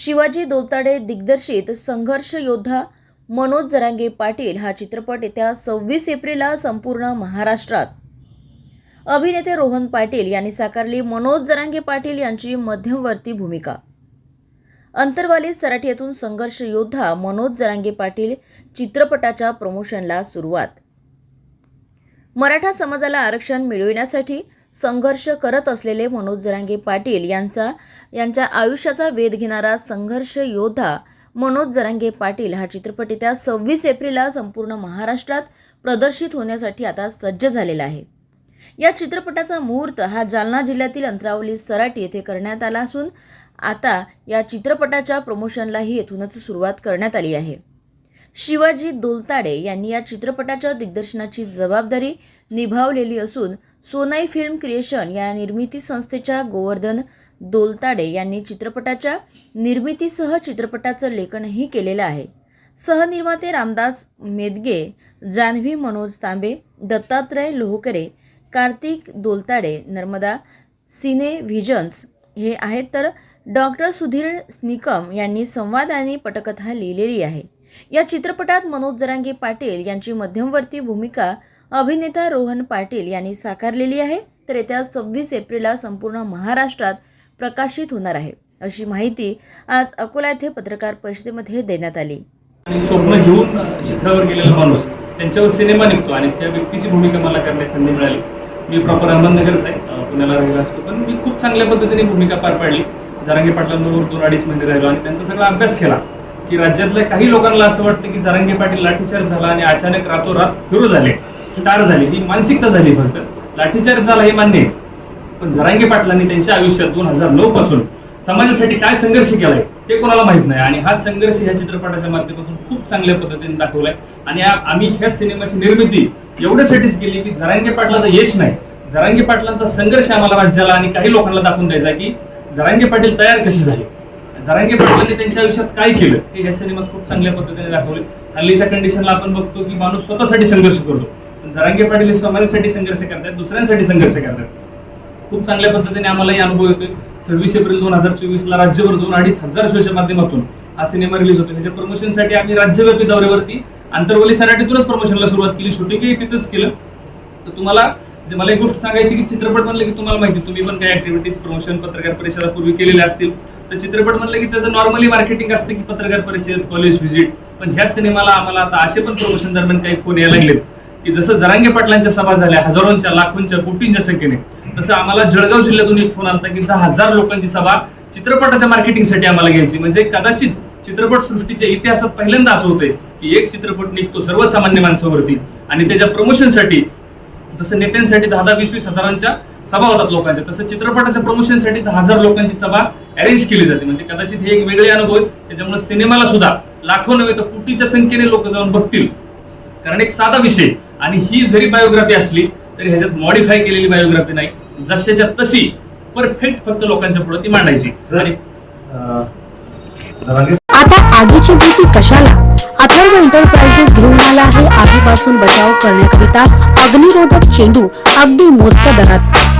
शिवाजी दोलताडे दिग्दर्शित संघर्ष योद्धा मनोज जरांगे पाटील हा चित्रपट येत्या सव्वीस एप्रिलला संपूर्ण महाराष्ट्रात. अभिनेते रोहन पाटील यांनी साकारली मनोज जरांगे पाटील यांची मध्यमवर्ती भूमिका. अंतरवाली सराठीतून संघर्ष योद्धा मनोज जरांगे पाटील चित्रपटाच्या प्रमोशनला सुरुवात. मराठा समाजाला आरक्षण मिळविण्यासाठी संघर्ष करत असलेले मनोज जरांगे पाटील यांचा यांच्या आयुष्याचा वेध घेणारा संघर्ष योद्धा मनोज जरांगे पाटील हा चित्रपट येत्या सव्वीस एप्रिलला संपूर्ण महाराष्ट्रात प्रदर्शित होण्यासाठी आता सज्ज झालेला आहे. या चित्रपटाचा मुहूर्त हा जालना जिल्ह्यातील अंतरावली सराटी येथे करण्यात आला असून आता या चित्रपटाच्या प्रमोशनलाही येथूनच सुरुवात करण्यात आली आहे. शिवाजी दोलताडे यांनी या चित्रपटाच्या दिग्दर्शनाची जबाबदारी निभावलेली असून सोनाई फिल्म क्रिएशन या निर्मिती संस्थेच्या गोवर्धन दोलताडे यांनी चित्रपटाच्या निर्मितीसह चित्रपटाचं लेखनही केलेलं आहे. सहनिर्माते रामदास मेदगे जान्हवी मनोज तांबे दत्तात्रय लोहकरे कार्तिक दोलताडे नर्मदा सिने व्हिजन्स हे आहेत तर डॉक्टर सुधीर निकम यांनी संवाद आणि पटकथा लिहिलेली आहे. या चित्रपटात मनोज जरांगे पाटील यांची मध्यमवर्ती भूमिका अभिनेता रोहन पाटील यांनी साकारलेली आहे. तर येत्या सव्वीस एप्रिलला संपूर्ण महाराष्ट्रात प्रकाशित होणार आहे. अशी माहिती आज अकोला येथे पत्रकार परिषदेमध्ये देण्यात आली. स्वप्न घेऊन शिखरावर गेलेला माणूस त्यांच्यावर सिनेमा निघतो आणि त्या व्यक्तीची भूमिका मला करण्याची संधी मिळाली. मी प्रॉपर अहमदनगरच आहे. पुण्याला राहिला असतो पण मी खूप चांगल्या पद्धतीने भूमिका पार पाडली. जरांगे पाटलांबरोबर दोन अडीच महिने राहिलो आणि त्यांचा सगळा अभ्यास केला. की राज्यातल्या काही लोकांना असं वाटतं की जरांगे पाटील लाठीचार्ज झाला आणि अचानक रातोरात हिरो झाले स्टार झाले ही मानसिकता झाली फक्त. लाठीचार्ज झाला हे मान्य आहे. पण जरांगे पाटलांनी त्यांच्या आयुष्यात दोन हजार नऊ पासून समाजासाठी काय संघर्ष केलाय ते कोणाला माहीत नाही. आणि हा संघर्ष ह्या चित्रपटाच्या माध्यमातून खूप चांगल्या पद्धतीने दाखवलाय. आणि आम्ही ह्या सिनेमाची निर्मिती एवढ्यासाठीच केली की जरांगे पाटलाचं यश नाही. जरांगे पाटलांचा संघर्ष आम्हाला राज्याला आणि काही लोकांना दाखवून द्यायचा की जरांगे पाटील तयार कसे झाले. जरांगे पाटलांनी त्यांच्या आयुष्यात काय केलं? हे या सिनेमात खूप चांगल्या पद्धतीने दाखवले. हल्लीच्या कंडिशनला आपण बघतो की माणूस स्वतःसाठी संघर्ष करतो. पण जरांगे पाटील हे समाजासाठी संघर्ष करतात दुसऱ्यांसाठी संघर्ष करतात खूप चांगल्या पद्धतीने आम्हालाही अनुभव येतोय. सव्वीस एप्रिल दोन हजार चोवीस ला राज्यभर दोन अडीच हजार शोच्या माध्यमातून हा सिनेमा रिलीज होतो त्याच्या प्रमोशनसाठी आम्ही राज्यव्यापी दौऱ्यावरती आंतरवली सराटीतूनच प्रमोशनला सुरुवात केली. शूटिंगही तिथंच केलं. तर तुम्हाला मला एक गोष्ट सांगायची की चित्रपट म्हणलं की तुम्हाला माहिती तुम्ही पण काही ऍक्टिव्हिटीज प्रमोशन पत्रकार परिषदापूर्वी केलेल्या असतील. तर चित्रपट म्हणलं की त्याचं नॉर्मली मार्केटिंग असतं की पत्रकार परिषद कॉलेज व्हिजिट पण ह्या सिनेमाला आम्हाला आता असे पण प्रमोशन दरम्यान काही फोन यायला लागलेत की जसं जरांगे पाटलांच्या सभा झाल्या हजारोंच्या लाखोंच्या कोटींच्या संख्येने तसं आम्हाला जळगाव जिल्ह्यातून एक फोन आला की दहा हजार लोकांची सभा चित्रपटाच्या मार्केटिंगसाठी आम्हाला घ्यायची. म्हणजे कदाचित चित्रपट सृष्टीच्या इतिहासात पहिल्यांदा असं होतंय की एक चित्रपट निघतो सर्वसामान्य माणसावरती आणि त्याच्या प्रमोशनसाठी जसं नेत्यांसाठी दहा दहा वीस वीस हजारांच्या सभा होतात लोकांच्या तसं चित्रपटाच्या प्रमोशनसाठी दहा हजार लोकांची सभा अरेंज केली जाते. म्हणजे कदाचित हे एक वेगळे अनुभव आहेत. त्याच्यामुळे सिनेमाला सुद्धा लाखो नव्हे तर कोटीच्या संख्येने लोक जाऊन बघतील. कारण एक साधा विषय. आणि ही जरी बायोग्राफी असली तरी ह्याच्यात मॉडिफाय केलेली बायोग्राफी नाही. जशाच्या तशी परफेक्ट फक्त लोकांच्या पुढे ती मांडायची. आता आगीची भीती कशाला? अथर्व एंटरप्राइजेस घेऊन आला आहे. आगीपासून बचाव करण्याकरिता अग्निरोधक चेंडू अगदी मोजक्या दरात.